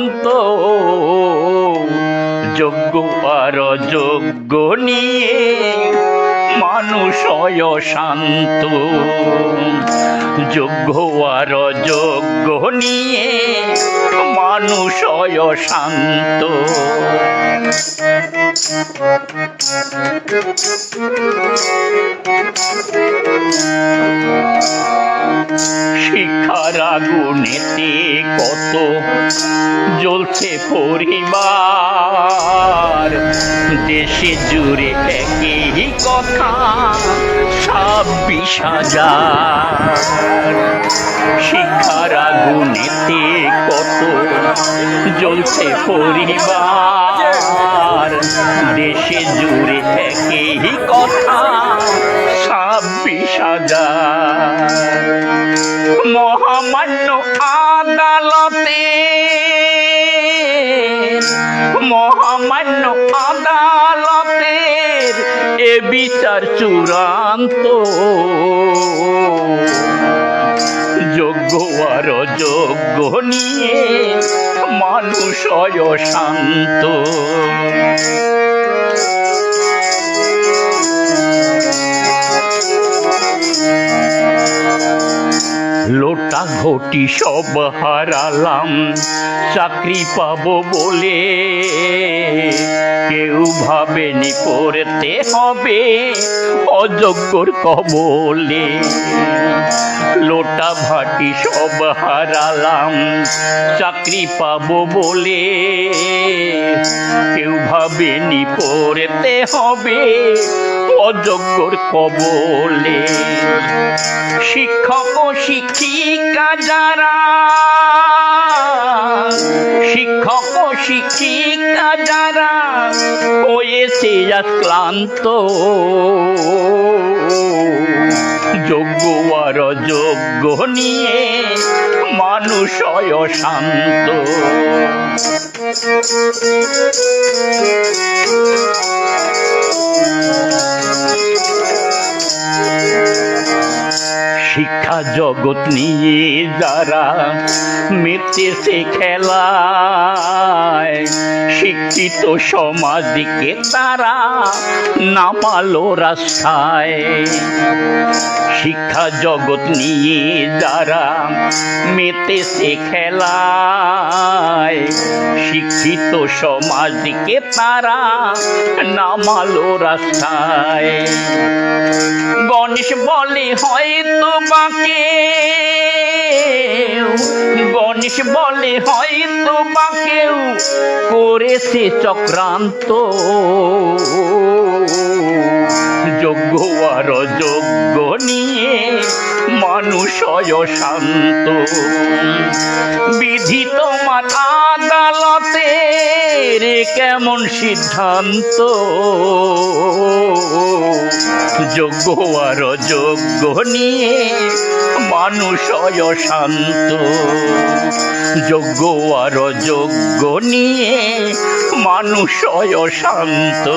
শান্ত। যোগ্য আর যোগ্য নিয়ে মানুষ শান্ত যোগ্য আর যোগ্য নিয়ে মানুষ শান্ত শিক্ষার জ্বলছে পরিবার। দেশে জুড়ে একই কথা ছাব্বিশ হাজার শিক্ষার আগুনেতে কত জ্বলছে পরিবার। দেশে জুড়ে একই কথা ছাব্বিশ হাজার মহামান্য আদালতের এ বিচার চূড়ান্ত। যোগ্য আর যোগ্য নিয়ে মানুষ শান্ত ঘটি সব হারালাম। চাকরি পাবো বলে কেউ ভাবেনি পড়তে হবে অযোগ্যর কবলে। লোটা ভাটি সব হারালাম, চাকরি পাবো বলে কেউ ভাবেনি পড়তে হবে অযোগ্যর কবলে। শিক্ষক ও শিক্ষিকা যারা শিক্ষক ও শিক্ষিকা যারা হয়েছে আজ ক্লান্ত। যোগ্য আর যোগ্য নিয়ে মানুষ হয় শান্ত শিক্ষা জগৎ নিয়ে যারা মেতেছে খেলায়, শিক্ষিত সমাজকে তারা নামালো রাস্তায়। শিক্ষা জগৎ নিয়ে যারা মেতেছে খেলায়, শিক্ষিত সমাজকে তারা নামালো রাস্তায়। গণেশ বলে হয়তো বাকে গণেশ বলে হয়তো বা কেউ করেছে চক্রান্ত। যোগ্য আর যোগ্য নিয়ে মানুষ শান্ত বিধি মাথা আদালতের কেমন সিদ্ধান্ত? যোগ্য আর যোগ্য নিয়ে মানুষ অশান্ত। শান্ত যোগ্য আর যোগ্য নিয়ে মানুষ অশান্ত। শান্ত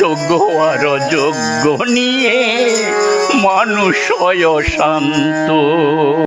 যোগ্য আর যোগ্য নিয়ে মানুষ অশান্ত। শান্ত